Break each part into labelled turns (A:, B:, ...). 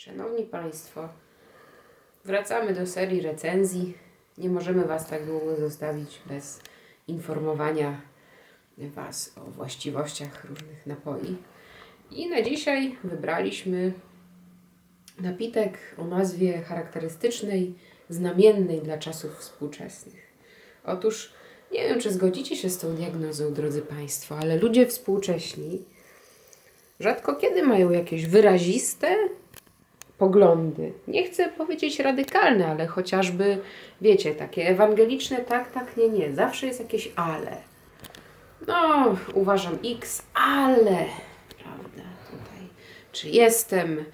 A: Szanowni Państwo, wracamy do serii recenzji. Nie możemy Was tak długo zostawić bez informowania Was o właściwościach różnych napoi. I na dzisiaj wybraliśmy napitek o nazwie charakterystycznej, znamiennej dla czasów współczesnych. Otóż nie wiem, czy zgodzicie się z tą diagnozą, drodzy Państwo, ale ludzie współcześni rzadko kiedy mają jakieś wyraziste poglądy. Nie chcę powiedzieć radykalne, ale chociażby, wiecie, takie ewangeliczne tak, tak, nie, nie. Zawsze jest jakieś ale. No, uważam X, ale, prawda, tutaj, czy jestem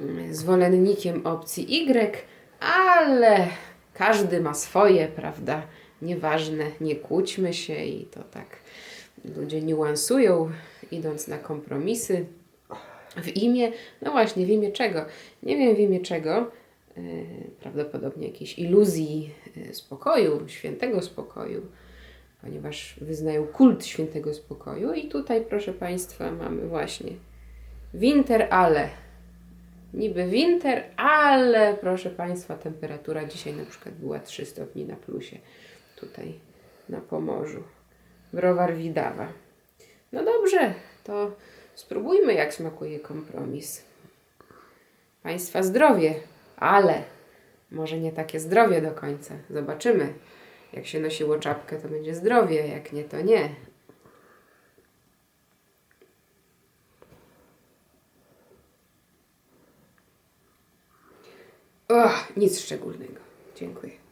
A: mm, zwolennikiem opcji Y, ale każdy ma swoje, prawda, nieważne, nie kłóćmy się i to tak ludzie niuansują, idąc na kompromisy. W imię, no właśnie, w imię czego? Nie wiem w imię czego, yy, prawdopodobnie jakiejś iluzji yy, spokoju, świętego spokoju, ponieważ wyznają kult świętego spokoju. I tutaj, proszę Państwa, mamy właśnie winter ale. Niby winter, ale proszę Państwa, temperatura dzisiaj na przykład była 3 stopni na plusie tutaj na Pomorzu. Browar Widawa. No dobrze, to spróbujmy, jak smakuje kompromis. Państwa zdrowie, ale może nie takie zdrowie do końca. Zobaczymy. Jak się nosiło czapkę, to będzie zdrowie, jak nie, to nie. Och, nic szczególnego. Dziękuję.